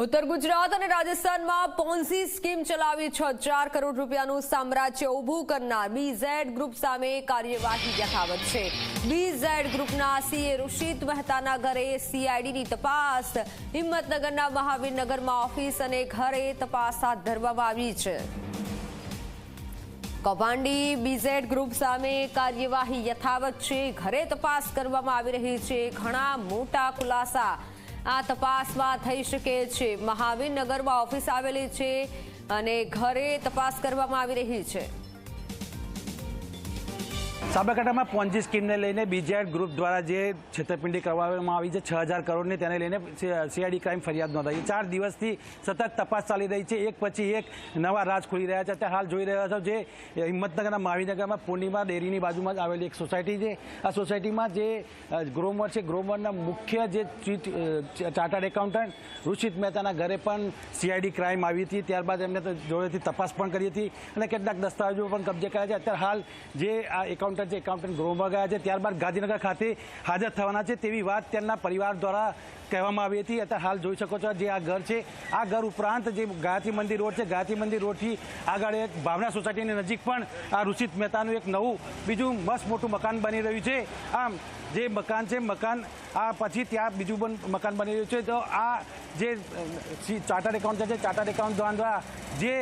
ઉત્તર ગુજરાત અને રાજસ્થાનમાં પોન્સી સ્કીમ ચલાવી છ ચાર કરોડ રૂપિયાનું સામ્રાજ્ય ઊભું કરનાર બીઝેડ ગ્રુપ સામે કાર્યવાહી યથાવત છે. બીઝેડ ગ્રુપના સીએ ઋષિત મહેતાના ઘરે સીઆઈડીની તપાસ. હિંમતનગરના મહાવીરનગરમાં ઓફિસ અને ઘરે તપાસ હાથ ધરવામાં આવી છે. કૌભાંડી બીઝેડ ગ્રુપ સામે કાર્યવાહી યથાવત છે. ઘરે તપાસ કરવામાં આવી રહી છે. ઘણા મોટા ખુલાસા. આ તપાસમાં થઈ શકે છે. મહાવીરનગરમાં ઓફિસ આવેલી છે અને ઘરે તપાસ કરવામાં આવી રહી છે. સાબરકાંઠામાં પોન્જી સ્કીમને લઈને બીજેડ ગ્રુપ દ્વારા જે છેતરપિંડી કરવામાં આવી છે, છ હજાર કરોડની તેને લઈને સીઆઈડી ક્રાઇમ ફરિયાદ નોંધાઈ ચાર દિવસથી સતત તપાસ ચાલી રહી છે. એક પછી એક નવા રાજ ખુલી રહ્યા છે. અત્યારે હાલ જોઈ રહ્યા છો જે હિંમતનગરના મહાવીનગરમાં પૂર્ણિમા ડેરીની બાજુમાં આવેલી એક સોસાયટી છે. આ સોસાયટીમાં જે ગ્રોમર છે, ગ્રોમરના મુખ્ય જે ચાર્ટર્ડ એકાઉન્ટન્ટ ઋષિત મહેતાના ઘરે પણ સીઆઈડી ક્રાઇમ આવી હતી. ત્યારબાદ એમને જોડેથી તપાસ પણ કરી હતી અને કેટલાક દસ્તાવેજો પણ કબજે કર્યા છે. અત્યારે હાલ જે આ એકાઉન્ટન્ટ છે એકાઉન્ટન્ટ ગૃહમાં ગયા છે, ત્યારબાદ ગાંધીનગર ખાતે હાજર થવાના છે તેવી વાત તેમના પરિવાર દ્વારા કહેવામાં આવી હતી. અત્યારે હાલ જોઈ શકો છો જે આ ઘર છે, આ ઘર ઉપરાંત જે ગાયત્રી મંદિર રોડ છે, ગાયત્રી મંદિર રોડથી આગળ એક ભાવના સોસાયટીની નજીક પણ આ ઋષિત મહેતાનું એક નવું, બીજું મસ્ત મોટું મકાન બની રહ્યું છે. આમ, જે મકાન છે, મકાન, આ પછી ત્યાં બીજું પણ મકાન બની રહ્યું છે. તો આ જે ચાર્ટર્ડ એકાઉન્ટ છે, ચાર્ટર્ડ એકાઉન્ટ દ્વારા જે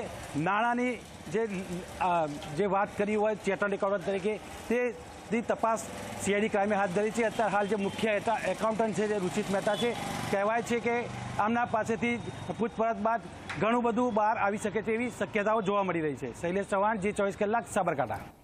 નાણાંની જે જે વાત કરી હોય ચાર્ટર્ડ એકાઉન્ટન્ટ તરીકે તેની તપાસ સીઆઈડી ક્રાઇમે હાથ ધરી છે. અત્યારે હાલ જે મુખ્ય એકાઉન્ટન્ટ છે, જે રુચિત મહેતા છે, કહેવાય છે કે આમના પાસેથી પૂછપરછ બાદ ઘણું બધું બહાર આવી શકે તેવી શક્યતાઓ જોવા મળી રહી છે. શૈલેષ ચૌહાણ, જે ચોવીસ કલાક, સાબરકાંઠા.